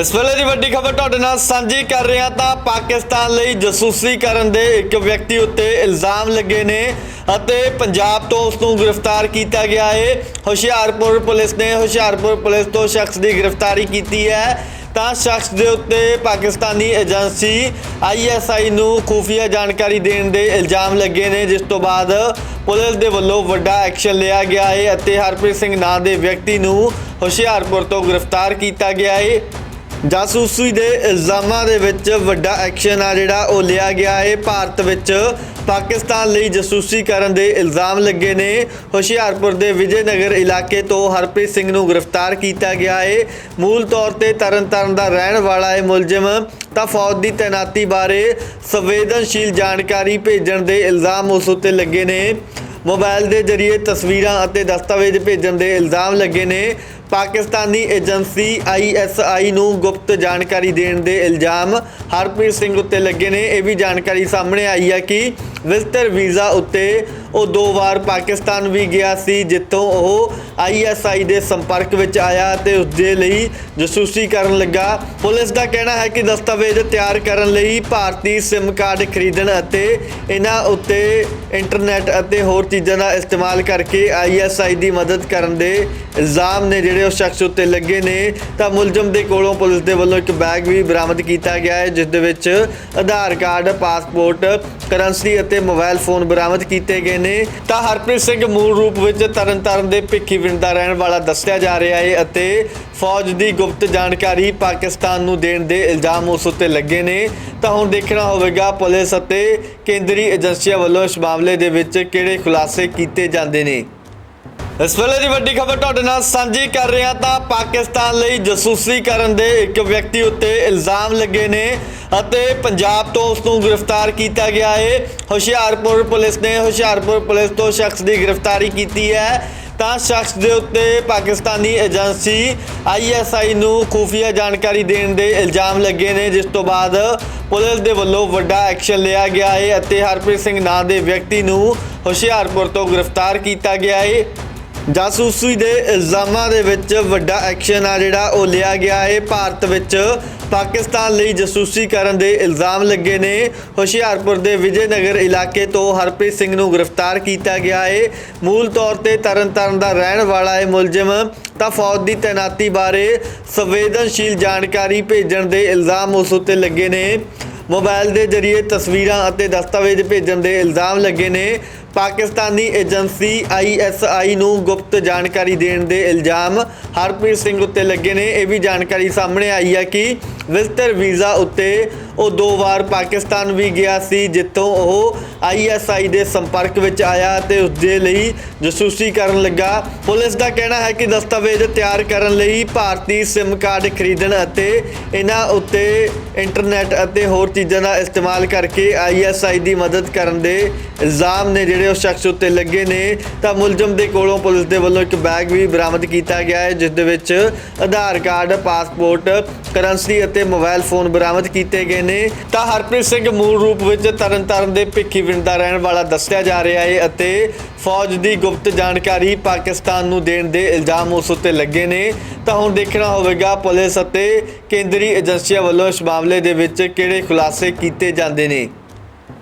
ਇਸ ਵੇਲੇ ਦੀ ਵੱਡੀ ਖਬਰ ਤੁਹਾਡੇ ਨਾਲ ਸਾਂਝੀ ਕਰ ਰਿਹਾ ਤਾਂ ਪਾਕਿਸਤਾਨ ਲਈ ਜਸੂਸੀ ਕਰਨ ਦੇ ਇੱਕ ਵਿਅਕਤੀ ਉੱਤੇ ਇਲਜ਼ਾਮ ਲੱਗੇ ਨੇ ਅਤੇ ਪੰਜਾਬ ਤੋਂ ਉਸ ਨੂੰ ਗ੍ਰਿਫਤਾਰ ਕੀਤਾ ਗਿਆ ਹੈ ਹੁਸ਼ਿਆਰਪੁਰ ਪੁਲਿਸ ਨੇ ਹੁਸ਼ਿਆਰਪੁਰ ਪੁਲਿਸ ਤੋਂ ਸ਼ਖਸ ਦੀ ਗ੍ਰਿਫਤਾਰੀ ਕੀਤੀ ਹੈ। ਤਾਂ ਸ਼ਖਸ ਦੇ ਉੱਤੇ ਪਾਕਿਸਤਾਨੀ ਏਜੰਸੀ ਆਈਐਸਆਈ ਨੂੰ ਖੂਫੀਆ ਜਾਣਕਾਰੀ ਦੇਣ ਦੇ ਇਲਜ਼ਾਮ ਲੱਗੇ ਨੇ, ਜਿਸ ਤੋਂ ਬਾਅਦ ਪੁਲਿਸ ਦੇ ਵੱਲੋਂ ਵੱਡਾ ਐਕਸ਼ਨ ਲਿਆ ਗਿਆ ਹੈ ਅਤੇ ਹਰਪ੍ਰੀਤ ਸਿੰਘ ਨਾਂ ਦੇ ਵਿਅਕਤੀ ਨੂੰ ਹੁਸ਼ਿਆਰਪੁਰ ਤੋਂ ਗ੍ਰਿਫਤਾਰ ਕੀਤਾ ਗਿਆ ਹੈ ਜਾਸੂਸੀ ਦੇ ਇਲਜ਼ਾਮਾਂ ਦੇ ਵਿੱਚ ਵੱਡਾ ਐਕਸ਼ਨ ਆ ਜਿਹੜਾ ਉਹ ਲਿਆ ਗਿਆ ਹੈ। ਭਾਰਤ ਵਿੱਚ ਪਾਕਿਸਤਾਨ ਲਈ ਜਾਸੂਸੀ ਕਰਨ ਦੇ ਇਲਜ਼ਾਮ ਲੱਗੇ ਨੇ। ਹੁਸ਼ਿਆਰਪੁਰ ਦੇ ਵਿਜੇਨਗਰ ਇਲਾਕੇ ਤੋਂ ਹਰਪ੍ਰੀਤ ਸਿੰਘ ਨੂੰ ਗ੍ਰਿਫਤਾਰ ਕੀਤਾ ਗਿਆ ਹੈ। ਮੂਲ ਤੌਰ ਤੇ ਤਰਨਤਾਰਨ ਦਾ ਰਹਿਣ ਵਾਲਾ ਹੈ ਮੁਲਜ਼ਮ ਤਾਂ ਫੌਜ ਦੀ ਤੈਨਾਤੀ ਬਾਰੇ ਸੰਵੇਦਨਸ਼ੀਲ ਜਾਣਕਾਰੀ ਭੇਜਣ ਦੇ ਇਲਜ਼ਾਮ ਉਸ ਉੱਤੇ ਲੱਗੇ ਨੇ। ਮੋਬਾਈਲ ਦੇ ਜ਼ਰੀਏ ਤਸਵੀਰਾਂ ਅਤੇ ਦਸਤਾਵੇਜ਼ ਭੇਜਣ ਦੇ ਇਲਜ਼ਾਮ ਲੱਗੇ ਨੇ। ਪਾਕਿਸਤਾਨੀ ਏਜੰਸੀ ਆਈਐਸਆਈ ਨੂੰ ਗੁਪਤ ਜਾਣਕਾਰੀ ਦੇਣ ਦੇ ਇਲਜ਼ਾਮ ਹਰਪ੍ਰੀਤ ਸਿੰਘ ਉੱਤੇ ਲੱਗੇ ਨੇ। ਇਹ ਵੀ ਜਾਣਕਾਰੀ ਸਾਹਮਣੇ ਆਈ ਹੈ ਕਿ ਵਿਜ਼ਟਰ ਵੀਜ਼ਾ ਉੱਤੇ ਉਹ ਦੋ ਵਾਰ ਪਾਕਿਸਤਾਨ ਵੀ ਗਿਆ ਸੀ, ਜਿੱਥੋਂ ਉਹ ਆਈਐਸਆਈ ਦੇ ਸੰਪਰਕ ਵਿੱਚ ਆਇਆ ਤੇ ਉਸ ਦੇ ਲਈ ਜਸੂਸੀ ਕਰਨ ਲੱਗਾ। ਪੁਲਿਸ ਦਾ ਕਹਿਣਾ ਹੈ ਕਿ ਦਸਤਾਵੇਜ਼ ਤਿਆਰ ਕਰਨ ਲਈ ਭਾਰਤੀ ਸਿਮ ਕਾਰਡ ਖਰੀਦਣ ਅਤੇ ਇਹਨਾਂ ਉੱਤੇ ਇੰਟਰਨੈਟ ਅਤੇ ਹੋਰ ਚੀਜ਼ਾਂ ਦਾ ਇਸਤੇਮਾਲ ਕਰਕੇ ਆਈਐਸਆਈ ਦੀ ਮਦਦ ਕਰਨ ਦੇ ਇਲਜ਼ਾਮ ਨੇ ਜਿਹੜੇ ਉਸ ਸ਼ਖਸ ਉੱਤੇ ਲੱਗੇ ਨੇ, ਤਾਂ ਮੁਲਜ਼ਮ ਦੇ ਕੋਲੋਂ ਪੁਲਿਸ ਦੇ ਵੱਲੋਂ ਇੱਕ ਬੈਗ ਵੀ ਬਰਾਮਦ ਕੀਤਾ ਗਿਆ ਹੈ, ਜਿਸ ਦੇ ਵਿੱਚ ਆਧਾਰ ਕਾਰਡ, ਪਾਸਪੋਰਟ, ਕਰੰਸੀ ਅਤੇ ਮੋਬਾਈਲ ਫੋਨ ਬਰਾਮਦ ਕੀਤੇ ਗਏ ਨੇ, ਤਾਂ ਹਰਪ੍ਰੀਤ ਸਿੰਘ ਮੂਲ ਰੂਪ ਵਿੱਚ ਤਰਨਤਾਰਨ ਦੇ ਭਿੱਖੀਵਿੰਡ ਦਾ ਰਹਿਣ ਵਾਲਾ ਦੱਸਿਆ ਜਾ ਰਿਹਾ ਹੈ ਅਤੇ ਫੌਜ ਦੀ ਗੁਪਤ ਜਾਣਕਾਰੀ ਪਾਕਿਸਤਾਨ ਨੂੰ ਦੇਣ ਦੇ ਇਲਜ਼ਾਮ ਉਸ ਉੱਤੇ ਲੱਗੇ ਨੇ। ਤਾਂ ਹੁਣ ਦੇਖਣਾ ਹੋਵੇਗਾ ਪੁਲਿਸ ਅਤੇ ਕੇਂਦਰੀ ਏਜੰਸੀਆਂ ਵੱਲੋਂ ਇਸ ਮਾਮਲੇ ਦੇ ਵਿੱਚ ਕਿਹੜੇ ਖੁਲਾਸੇ ਕੀਤੇ ਜਾਂਦੇ ਨੇ। ਇਸ ਵੇਲੇ ਦੀ ਵੱਡੀ ਖਬਰ ਤੁਹਾਡੇ ਨਾਲ ਸਾਂਝੀ ਕਰ ਰਿਹਾ ਤਾਂ ਪਾਕਿਸਤਾਨ ਲਈ ਜਸੂਸੀ ਕਰਨ ਦੇ ਇੱਕ ਵਿਅਕਤੀ ਉੱਤੇ ਇਲਜ਼ਾਮ ਲੱਗੇ ਨੇ ਅਤੇ ਪੰਜਾਬ ਤੋਂ ਉਸ ਨੂੰ ਗ੍ਰਿਫਤਾਰ ਕੀਤਾ ਗਿਆ ਹੈ ਹੁਸ਼ਿਆਰਪੁਰ ਪੁਲਿਸ ਨੇ ਹੁਸ਼ਿਆਰਪੁਰ ਪੁਲਿਸ ਤੋਂ ਸ਼ਖਸ ਦੀ ਗ੍ਰਿਫਤਾਰੀ ਕੀਤੀ ਹੈ। ਤਾਂ ਸ਼ਖਸ ਦੇ ਉੱਤੇ ਪਾਕਿਸਤਾਨੀ ਏਜੰਸੀ ਆਈਐਸਆਈ ਨੂੰ ਖੂਫੀਆ ਜਾਣਕਾਰੀ ਦੇਣ ਦੇ ਇਲਜ਼ਾਮ ਲੱਗੇ ਨੇ, ਜਿਸ ਤੋਂ ਬਾਅਦ ਪੁਲਿਸ ਦੇ ਵੱਲੋਂ ਵੱਡਾ ਐਕਸ਼ਨ ਲਿਆ ਗਿਆ ਹੈ ਅਤੇ ਹਰਪ੍ਰੀਤ ਸਿੰਘ ਨਾਂ ਦੇ ਵਿਅਕਤੀ ਨੂੰ ਹੁਸ਼ਿਆਰਪੁਰ ਤੋਂ ਗ੍ਰਿਫਤਾਰ ਕੀਤਾ ਗਿਆ ਹੈ ਜਾਸੂਸੀ ਦੇ ਇਲਜ਼ਾਮਾਂ ਦੇ ਵਿੱਚ ਵੱਡਾ ਐਕਸ਼ਨ ਆ ਜਿਹੜਾ ਉਹ ਲਿਆ ਗਿਆ ਹੈ ਭਾਰਤ ਵਿੱਚ ਪਾਕਿਸਤਾਨ ਲਈ ਜਾਸੂਸੀ ਕਰਨ ਦੇ ਇਲਜ਼ਾਮ ਲੱਗੇ ਨੇ। ਹੁਸ਼ਿਆਰਪੁਰ ਦੇ ਵਿਜੇਨਗਰ ਇਲਾਕੇ ਤੋਂ ਹਰਪ੍ਰੀਤ ਸਿੰਘ ਨੂੰ ਗ੍ਰਿਫਤਾਰ ਕੀਤਾ ਗਿਆ ਹੈ ਮੂਲ ਤੌਰ ਤੇ ਤਰਨਤਾਰਨ ਦਾ ਰਹਿਣ ਵਾਲਾ ਹੈ ਮੁਲਜ਼ਮ ਤਾਂ ਫੌਜ ਦੀ ਤੈਨਾਤੀ ਬਾਰੇ ਸੰਵੇਦਨਸ਼ੀਲ ਜਾਣਕਾਰੀ ਭੇਜਣ ਦੇ ਇਲਜ਼ਾਮ ਉਸ ਉੱਤੇ ਲੱਗੇ ਨੇ। ਮੋਬਾਈਲ ਦੇ ਜ਼ਰੀਏ ਤਸਵੀਰਾਂ ਅਤੇ ਦਸਤਾਵੇਜ਼ ਭੇਜਣ ਦੇ ਇਲਜ਼ਾਮ ਲੱਗੇ ਨੇ। ਪਾਕਿਸਤਾਨੀ ਏਜੰਸੀ ਆਈਐਸਆਈ ਨੂੰ ਗੁਪਤ ਜਾਣਕਾਰੀ ਦੇਣ ਦੇ ਇਲਜ਼ਾਮ ਹਰਪ੍ਰੀਤ ਸਿੰਘ ਉੱਤੇ ਲੱਗੇ ਨੇ। ਇਹ ਵੀ ਜਾਣਕਾਰੀ ਸਾਹਮਣੇ ਆਈ ਹੈ ਕਿ ਵਿਜ਼ਟਰ ਵੀਜ਼ਾ ਉੱਤੇ ਉਹ ਦੋ ਵਾਰ ਪਾਕਿਸਤਾਨ ਵੀ ਗਿਆ ਸੀ, ਜਿੱਥੋਂ ਉਹ ਆਈਐਸਆਈ ਦੇ ਸੰਪਰਕ ਵਿੱਚ ਆਇਆ ਤੇ ਉਸ ਦੇ ਲਈ ਜਸੂਸੀ ਕਰਨ ਲੱਗਾ। ਪੁਲਿਸ ਦਾ ਕਹਿਣਾ ਹੈ ਕਿ ਦਸਤਾਵੇਜ਼ ਤਿਆਰ ਕਰਨ ਲਈ ਭਾਰਤੀ ਸਿਮ ਕਾਰਡ ਖਰੀਦਣ ਅਤੇ ਇਹਨਾਂ ਉੱਤੇ ਇੰਟਰਨੈਟ ਅਤੇ ਹੋਰ ਚੀਜ਼ਾਂ ਦਾ ਇਸਤੇਮਾਲ ਕਰਕੇ ਆਈਐਸਆਈ ਦੀ ਮਦਦ ਕਰਨ ਦੇ ਇਲਜ਼ਾਮ ਨੇ ਜਿਹੜੇ ਉਸ ਸ਼ਖਸ ਉੱਤੇ ਲੱਗੇ ਨੇ। ਤਾਂ ਮੁਲਜ਼ਮ ਦੇ ਕੋਲੋਂ ਪੁਲਿਸ ਦੇ ਵੱਲੋਂ ਇੱਕ ਬੈਗ ਵੀ ਬਰਾਮਦ ਕੀਤਾ ਗਿਆ ਹੈ, ਜਿਸ ਦੇ ਵਿੱਚ ਆਧਾਰ ਕਾਰਡ, ਪਾਸਪੋਰਟ ਕਰੰਸੀ ਅਤੇ ਮੋਬਾਈਲ ਫੋਨ ਬਰਾਮਦ ਕੀਤੇ ਗਏ ਨੇ। ਤਾਂ ਹਰਪ੍ਰੀਤ ਸਿੰਘ ਮੂਲ ਰੂਪ ਵਿੱਚ ਤਰਨਤਾਰਨ ਦੇ ਭਿੱਖੀਵਿੰਡ ਦਾ ਰਹਿਣ ਵਾਲਾ ਦੱਸਿਆ ਜਾ ਰਿਹਾ ਹੈ ਅਤੇ ਫੌਜ ਦੀ ਗੁਪਤ ਜਾਣਕਾਰੀ ਪਾਕਿਸਤਾਨ ਨੂੰ ਦੇਣ ਦੇ ਇਲਜ਼ਾਮ ਉਸ ਉੱਤੇ ਲੱਗੇ ਨੇ। ਤਾਂ ਹੁਣ ਦੇਖਣਾ ਹੋਵੇਗਾ ਪੁਲਿਸ ਅਤੇ ਕੇਂਦਰੀ ਏਜੰਸੀਆਂ ਵੱਲੋਂ ਇਸ ਮਾਮਲੇ ਦੇ ਵਿੱਚ ਕਿਹੜੇ ਖੁਲਾਸੇ ਕੀਤੇ ਜਾਂਦੇ ਨੇ।